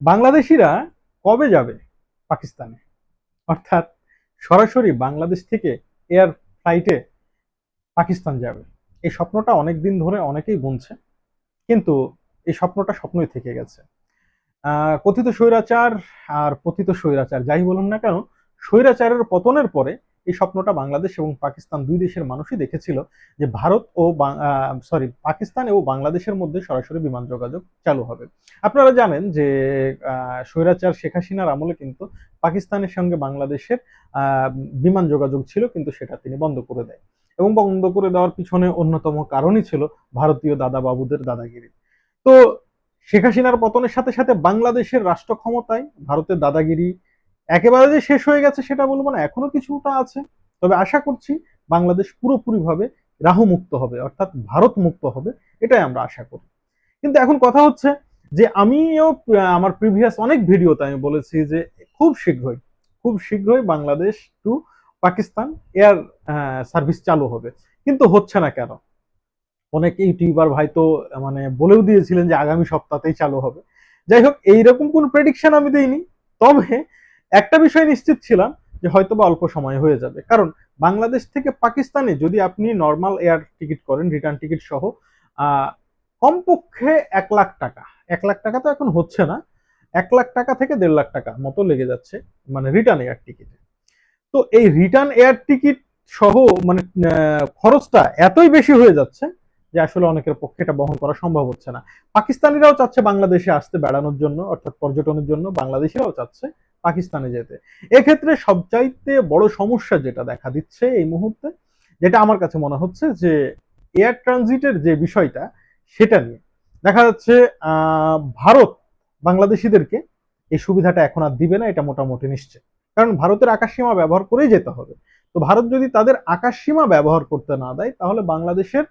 বাংলাদেশিরা কবে যাবে পাকিস্তানে? অর্থাৎ সরাসরি বাংলাদেশ থেকে এয়ার ফ্লাইটে পাকিস্তান যাবে। এই স্বপ্নটা অনেক দিন ধরে অনেকেই বুনছে, কিন্তু এই স্বপ্নটা স্বপ্নই থেকে গেছে। কথিত স্বৈরাচার আর পতিত স্বৈরাচার, যাই বলুন না কেন, স্বৈরাচারের পতনের পরে এই স্বপ্নটা বাংলাদেশ এবং পাকিস্তান দুই দেশের মানুষই দেখেছিল যে ভারত ও সরি পাকিস্তান ও বাংলাদেশের মধ্যে সরাসরি বিমান যোগাযোগ চালু হবে। আপনারা জানেন যে স্বৈরাচার শেখ হাসিনার আমলে কিন্তু পাকিস্তানের সঙ্গে বাংলাদেশের বিমান যোগাযোগ ছিল, কিন্তু সেটা তিনি বন্ধ করে দেয়। এবং বন্ধ করে দেওয়ার পিছনে অন্যতম কারণই ছিল ভারতীয় দাদা বাবুদের দাদাগিরি। তো শেখ হাসিনার পতনের সাথে সাথে বাংলাদেশের রাষ্ট্র ক্ষমতায় ভারতের দাদাগিরি একেবারে যে শেষ হয়ে গেছে সেটা বলব না, এখনও কিছুটা আছে। তবে আশা করছি বাংলাদেশ পুরোপুরিভাবে রাহু মুক্ত হবে, অর্থাৎ ভারত মুক্ত হবে, এটাই আমরা আশা করি। কিন্তু এখন কথা হচ্ছে যে আমিও আমার প্রিভিয়াস অনেক ভিডিওতে আমি বলেছি যে খুব শীঘ্রই খুব শীঘ্রই Bangladesh to Pakistan air service চালু হবে। কিন্তু হচ্ছে না কেন? অনেক ইউটিউবার ভাই তো মানে বলেও দিয়েছিলেন যে আগামী সপ্তাহতেই চালু হবে। যাই হোক, এইরকম কোন প্রেডিকশন আমি দিইনি। তবে একটা বিষয় নিশ্চিত ছিলাম যে হয়তো বা অল্প সময় হয়ে যাবে। কারণ বাংলাদেশ থেকে পাকিস্তানে যদি আপনি নর্মাল এয়ার টিকিট করেন রিটার্ন টিকিট সহ কমপক্ষে এক লাখ টাকা, এক লাখ টাকা তো এখন হচ্ছে না, এক লাখ টাকা থেকে দেড় লাখ টাকা মতো লেগে যাচ্ছে মানে রিটার্ন এয়ার টিকিটে তো এই রিটার্ন এয়ার টিকিট সহ মানে খরচটা এতই বেশি হয়ে যাচ্ছে যে আসলে অনেকের পক্ষে এটা বহন করা সম্ভব হচ্ছে না। পাকিস্তানিরাও চাচ্ছে বাংলাদেশে আসতে বেড়ানোর জন্য, অর্থাৎ পর্যটনের জন্য বাংলাদেশিরাও চাচ্ছে। পাকিস্তানে যেতে। এক্ষেত্রে সবচাইতে বড় সমস্যা যেটা দেখা দিচ্ছে এই মুহূর্তে, যেটা আমার কাছে মনে হচ্ছে যে এয়ার ট্রানজিটের যে বিষয়টা, সেটা নিয়ে। দেখা যাচ্ছে ভারত বাংলাদেশিদেরকে এই সুবিধাটা এখন আর দিবে না, এটা মোটামুটি নিশ্চয়। কারণ ভারতের আকাশসীমা ব্যবহার করেই যেতে হবে। তো ভারত যদি তাদের আকাশসীমা ব্যবহার করতে না দেয়, তাহলে বাংলাদেশের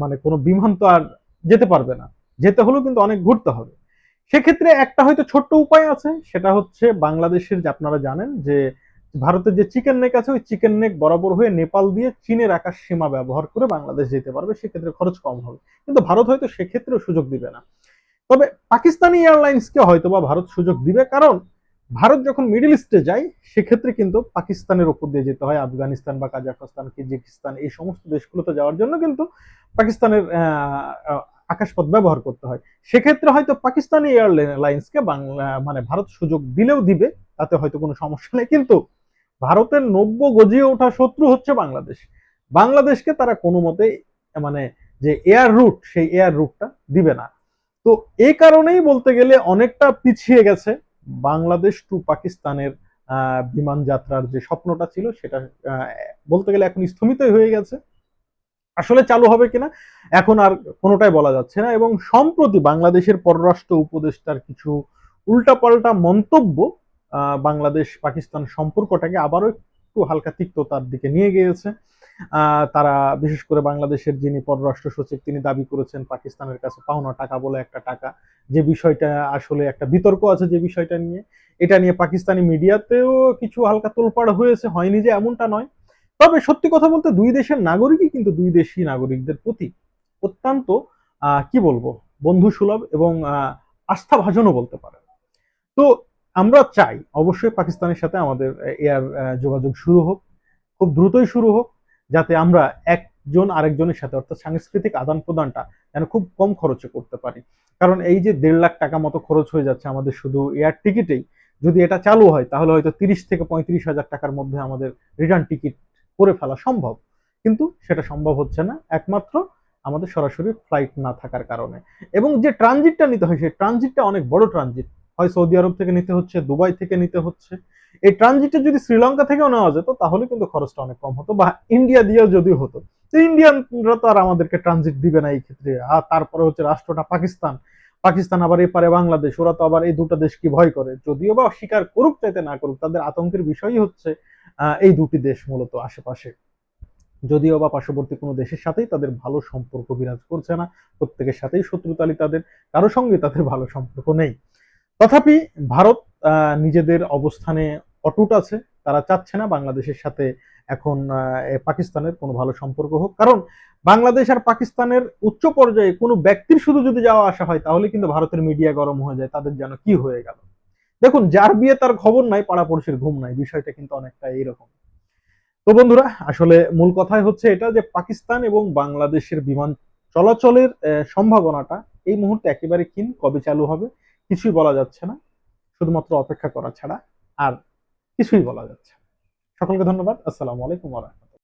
মানে কোনো বিমান তো আর যেতে পারবে না। যেতে হলেও কিন্তু অনেক ঘুরতে হবে। সেক্ষেত্রে একটা হয়তো ছোট্ট উপায় আছে, সেটা হচ্ছে বাংলাদেশের যে আপনারা জানেন যে ভারতের যে চিকেন নেক আছে, ওই চিকেন নেক বরাবর হয়ে নেপাল দিয়ে চীনের আকাশ সীমা ব্যবহার করে বাংলাদেশ যেতে পারবে, সেক্ষেত্রে খরচ কম হবে। কিন্তু ভারত হয়তো সেক্ষেত্রেও সুযোগ দিবে না। তবে পাকিস্তানি এয়ারলাইন্সকে হয়তো বা ভারত সুযোগ দিবে, কারণ ভারত যখন মিডিল ইস্টে যায়, সেক্ষেত্রে কিন্তু পাকিস্তানের উপর দিয়ে যেতে হয়, আফগানিস্তান বা কাজাখস্তান কিজিকিস্তান এই সমস্ত দেশগুলোতে যাওয়ার জন্য কিন্তু পাকিস্তানের আকাশপথ ব্যবহার করতে হয়। সেক্ষেত্রে হয়তো পাকিস্তানি এয়ারলাইন্সকে বাংলা মানে ভারত সুযোগ দিলেও দিবে, তাতে হয়তো কোনো সমস্যা নেই। কিন্তু ভারতের নব্য গজিয়ে ওঠা শত্রু হচ্ছে বাংলাদেশ। বাংলাদেশকে তারা কোনো মতে মানে যে এয়ার রুট সেই এয়ার রুটটা দিবে না। তো এই কারণেই বলতে গেলে অনেকটা পিছিয়ে গেছে বাংলাদেশ টু পাকিস্তানের বিমান যাত্রার যে স্বপ্নটা ছিল, সেটা বলতে গেলে এখন স্থমিতই হয়ে গেছে। আসলে চালু হবে কিনা, এখন আর কোনোটাই বলা যাচ্ছে না। এবং সম্প্রতি বাংলাদেশের পররাষ্ট্র উপদেষ্টার কিছু উল্টাপাল্টা মন্তব্য বাংলাদেশ পাকিস্তান সম্পর্কটাকে আবারও একটু হালকা তিক্ততার দিকে নিয়ে গিয়েছে। তারা বিশেষ করে বাংলাদেশের যিনি পররাষ্ট্র সচিব, তিনি দাবি করেছেন পাকিস্তানের কাছে পাওনা টাকা বলে একটা টাকা। যে বিষয়টা আসলে একটা বিতর্ক আছে যে বিষয়টা নিয়ে। এটা নিয়ে পাকিস্তানি মিডিয়াতেও কিছু হালকা তোলপাড় হয়েছে, হয়নি যে এমনটা নয়। তবে সত্যি কথা বলতে দুই দেশের নাগরিকই কিন্তু দুই দেশি নাগরিকদের প্রতি অত্যন্ত কি বলব বন্ধু সুলভ এবং আস্থাভাজনও বলতে পারেন। তো আমরা চাই, অবশ্যই পাকিস্তানের সাথে আমাদের এয়ার যোগাযোগ শুরু হোক, খুব দ্রুতই শুরু হোক, যাতে আমরা একজন আরেকজনের সাথে, অর্থাৎ সাংস্কৃতিক আদান প্রদানটা যেন খুব কম খরচে করতে পারি। কারণ এই যে দেড় লাখ টাকা মতো খরচ হয়ে যাচ্ছে আমাদের শুধু এয়ার টিকিটেই, যদি এটা চালু হয়, তাহলে হয়তো তিরিশ থেকে পঁয়ত্রিশ হাজার টাকার মধ্যে আমাদের রিটার্ন টিকিট করে ফেলা সম্ভব। কিন্তু সেটা সম্ভব হচ্ছে না, একমাত্র আমাদের সরাসরি ফ্লাইট না থাকার কারণে। এবং যে ট্রানজিটটা নিতে হয়, সেই ট্রানজিটটা অনেক বড় ট্রানজিট হয় সৌদি আরব থেকে নিতে হচ্ছে, দুবাই থেকে নিতে হচ্ছে। এই ট্রানজিটটা যদি শ্রীলঙ্কা থেকেও নেওয়া যেত, তাহলে কিন্তু খরচটা অনেক কম হতো বা ইন্ডিয়া দিয়েও যদি হতো। তো ইন্ডিয়ানরা তো আর আমাদেরকে ট্রানজিট দিবে না এই ক্ষেত্রে। আর তারপরে হচ্ছে রাষ্ট্রটা পাকিস্তান। পাকিস্তান আবার এপারে বাংলাদেশ, ওরা তো আবার এই দুটো দেশকে ভয় করে। যদিও বা স্বীকার করুক চাইতে না করুক, তাদের আতঙ্কের বিষয়ই হচ্ছে এই দুটি দেশ মূলত আশেপাশে। যদিও বা পার্শ্ববর্তী কোনো দেশের সাথেই তাদের ভালো সম্পর্ক বিরাজ করছে না, প্রত্যেকের সাথেই শত্রুতালি তাদের, কারও সঙ্গে তাদের ভালো সম্পর্ক নেই। তথাপি ভারত নিজেদের অবস্থানে অটুট আছে, তারা চাচ্ছে না বাংলাদেশের সাথে এখন পাকিস্তানের কোনো ভালো সম্পর্ক হোক। কারণ বাংলাদেশ আর পাকিস্তানের উচ্চ পর্যায়ে কোনো ব্যক্তির শুধু যদি যাওয়া আসা হয়, তাহলে কিন্তু ভারতের মিডিয়া গরম হয়ে যায়, তাদের যেন কি হয়ে গেল। দেখুন, যার বিয়ে তার খবর নাই, পাড়াপড়শির ঘুম নাই, বিষয়টা কিন্তু অনেকটা এইরকম। তো বন্ধুরা, আসলে মূল কথাই হচ্ছে এটা যে পাকিস্তান এবং বাংলাদেশের বিমান চলাচলের সম্ভাবনাটা এই মুহূর্তে একেবারে ক্ষীণ, কবে চালু হবে কিছুই বলা যাচ্ছে না। শুধুমাত্র অপেক্ষা করা ছাড়া আর কিছুই বলা যাচ্ছে। সকলকে ধন্যবাদ। আসসালামু আলাইকুম রাহমাতুল্লাহ।